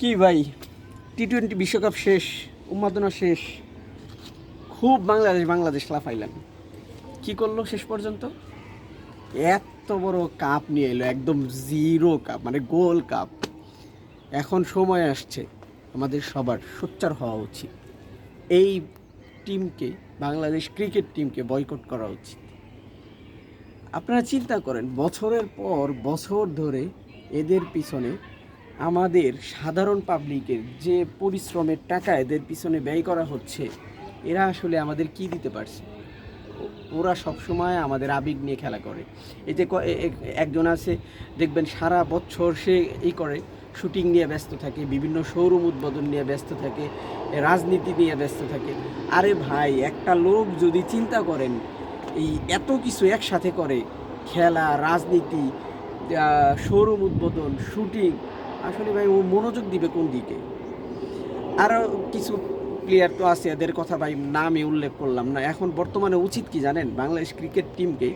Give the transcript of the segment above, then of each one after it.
কি ভাই? T twenty বিশ্বকাপ শেষ, উন্মাদনা শেষ। খুব বাংলাদেশ বাংলাদেশ লাফাইলাম কি করল শেষ পর্যন্ত? এত বড় কাপ নিয়ে এলো, একদম জিরো কাপ মানে গোল কাপ এখন সময় আসছে আমাদের সবার সোচ্চার হওয়া উচিত। এই টিমকে বাংলাদেশ ক্রিকেট টিমকে বয়কট করা উচিত। আপনারা চিন্তা করেন, বছরের পর বছর ধরে এদের পিছনে আমাদের সাধারণ পাবলিকের যে পরিশ্রমের টাকা এদের পিছনে ব্যয় করা হচ্ছে, এরা আসলে আমাদের কি দিতে পারছে? ওরা সবসময় আমাদের আবেগ নিয়ে খেলা করে। এই যে একজন আছে, দেখবেন সারা বছর সে এই করে, শুটিং নিয়ে ব্যস্ত থাকে, বিভিন্ন শোরুম উদ্বোধন নিয়ে ব্যস্ত থাকে, রাজনীতি নিয়ে ব্যস্ত থাকে। আরে ভাই, একটা লোক যদি চিন্তা করেন, এই এত কিছু একসাথে করে, খেলা, রাজনীতি শোরুম উদ্বোধন, শুটিং আসলে ভাই, ও মনোযোগ দিবে কোন দিকে? আরও কিছু প্লেয়ার তো আছে, এদের কথা ভাই নামে উল্লেখ করলাম না। এখন বর্তমানে উচিত কি জানেন? বাংলাদেশ ক্রিকেট টিমকে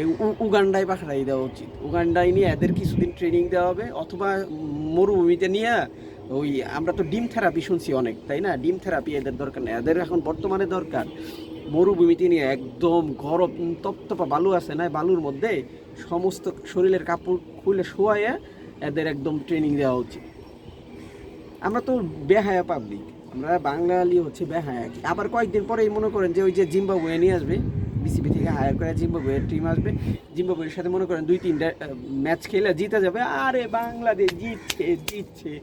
এই উগান্ডায় পাঠাই দেওয়া উচিত। উগান্ডায় নিয়ে এদের কিছুদিন ট্রেনিং দেওয়া হবে, অথবা মরুভূমিতে নিয়ে ওই আমরা তো ডিম থেরাপি শুনছি অনেক, তাই না? ডিম থেরাপি এদের দরকার নেই। এদের এখন বর্তমানে দরকার মরুভূমিতে নিয়ে একদম গরম, তপ্তপা বালু আছে না, বালুর মধ্যে সমস্ত শরীরের কাপড় খুলে শোয়াইয়া এদের একদম ট্রেনিং দেওয়া উচিত। আমরা তো বেহায়া পাবলিক আমরা বাঙালি হচ্ছে বেহায়া। আবার কয়েকদিন পরেই মনে করেন যে ওই যে জিম্বাবুয়ে নিয়ে আসবে, বিসিবি থেকে হায়ার করে জিম্বাবুয়ের টিম আসবে। জিম্বাবুয়ের সাথে মনে করেন দুই, তিনটা ম্যাচ খেলে জিতে যাবে। আরে বাংলাদেশ জিতছে জিতছে।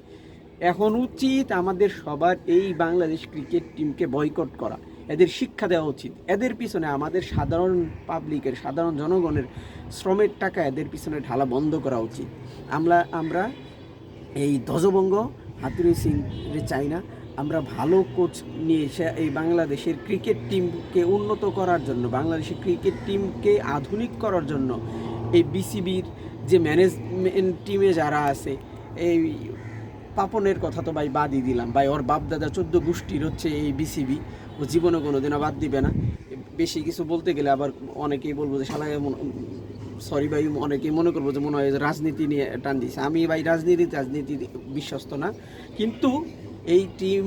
এখন উচিত আমাদের সবার এই বাংলাদেশ ক্রিকেট টিমকে বয়কট করা। এদের শিক্ষা দেওয়া উচিত। এদের পিছনে আমাদের সাধারণ পাবলিকের সাধারণ জনগণের শ্রমের টাকা এদের পিছনে ঢালা বন্ধ করা উচিত। আমরা আমরা এই ধ্বজভঙ্গ হাতুরি সিং চাই না। আমরা ভালো কোচ নিয়ে এসে এই বাংলাদেশের ক্রিকেট টিমকে উন্নত করার জন্য, বাংলাদেশের ক্রিকেট টিমকে আধুনিক করার জন্য এই বিসিবির যে ম্যানেজমেন্ট টিমে যারা আছে, এই পাপনের কথা তো ভাই বাদই দিলাম। ভাই, ওর বাপ দাদা চোদ্দ গোষ্ঠীর হচ্ছে এই বিসিবি। ও জীবনে কোনো দিনও বাদ দিবে না। বেশি কিছু বলতে গেলে আবার অনেকেই বলব যে শালায় সরি ভাই অনেকে মনে করব যে মনে হয় রাজনীতি নিয়ে টান দিয়েছে আমি ভাই রাজনীতি রাজনীতি বিশ্বস্ত না। কিন্তু এই টিম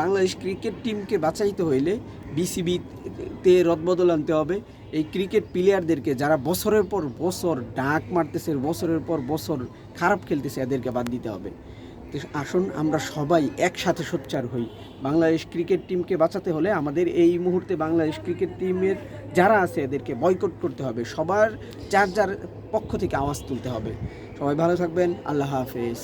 বাংলাদেশ ক্রিকেট টিমকে বাঁচাইতে হইলে বিসিবিতে রদবদল আনতে হবে। এই ক্রিকেট প্লেয়ারদেরকে যারা বছরের পর বছর ডাক মারতেছে, বছরের পর বছর খারাপ খেলতেছে, এদেরকে বাদ দিতে হবে। আসুন, আমরা সবাই একসাথে সোচ্চার হই। বাংলাদেশ ক্রিকেট টিমকে বাঁচাতে হলে আমাদের এই মুহূর্তে বাংলাদেশ ক্রিকেট টিমের যারা আছে, এদেরকে বয়কট করতে হবে। সবার যার যার পক্ষ থেকে আওয়াজ তুলতে হবে। সবাই ভালো থাকবেন। আল্লাহ হাফেজ।